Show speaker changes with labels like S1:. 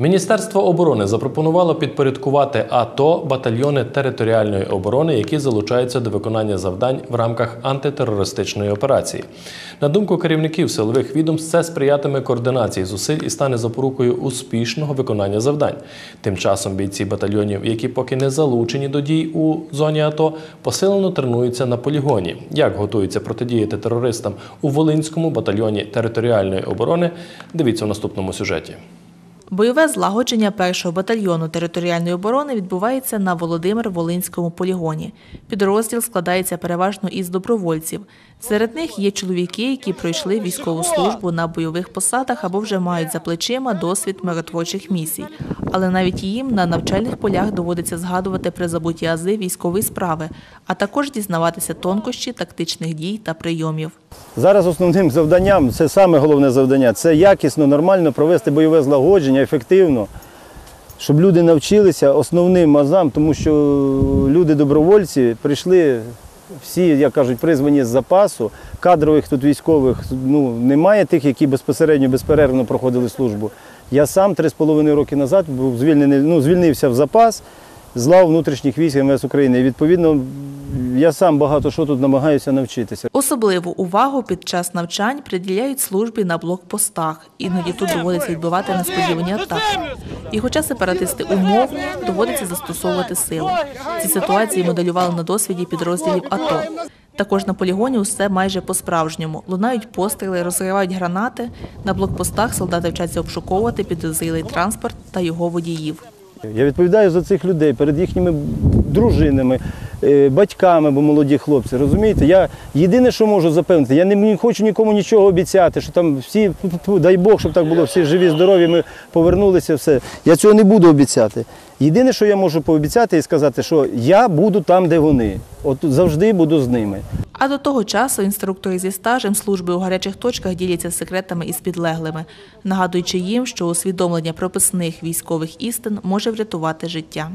S1: Міністерство оборони запропонувало підпорядкувати АТО батальйони територіальної оборони, які залучаються до виконання завдань в рамках антитерористичної операції. На думку керівників силових відомств, це сприятиме координації зусиль і стане запорукою успішного виконання завдань. Тим часом бійці батальйонів, які поки не залучені до дій у зоні АТО, посилено тренуються на полігоні. Як готуються протидіяти терористам у Волинському батальйоні територіальної оборони? Дивіться у наступному сюжеті.
S2: Бойове злагодження першого батальйону територіальної оборони відбувається на Володимир-Волинському полігоні. Підрозділ складається переважно із добровольців. Серед них є чоловіки, які пройшли військову службу на бойових посадах або вже мають за плечима досвід миротворчих місій. Але навіть їм на навчальних полях доводиться згадувати при забутті ази військової справи, а також дізнаватися тонкощі тактичних дій та прийомів.
S3: Зараз основним завданням, це саме головне завдання, це якісно, нормально провести бойове злагодження, ефективно, щоб люди навчилися основним азам, тому що люди-добровольці прийшли всі, як кажуть, призвані з запасу. Кадрових тут військових ну, немає тих, які безпосередньо безперервно проходили службу. Я сам три з половиною роки назад був звільнений, ну, звільнився в запас з внутрішніх військ МВС України. І відповідно, я сам багато що тут намагаюся навчитися.
S2: Особливу увагу під час навчань приділяють службі на блокпостах. Іноді тут доводиться відбивати несподівані атаки. І хоча сепаратисти умовні, доводиться застосовувати силу. Ці ситуації моделювали на досвіді підрозділів АТО. Також на полігоні усе майже по-справжньому. Лунають постріли, розривають гранати. На блокпостах солдати вчаться обшуковувати підозрілий транспорт та його водіїв.
S3: Я відповідаю за цих людей перед їхніми дружинами, е, батьками, бо молоді хлопці. Розумієте? Я єдине, що можу запевнити, я не хочу нікому нічого обіцяти, що там всі, дай Бог, щоб так було, всі живі, здорові, ми повернулися, все. Я цього не буду обіцяти. Єдине, що я можу пообіцяти і сказати, що я буду там, де вони. От завжди буду з ними.
S2: А до того часу інструктори зі стажем служби у гарячих точках діляться секретами із підлеглими, нагадуючи їм, що усвідомлення прописних військових істин може врятувати життя.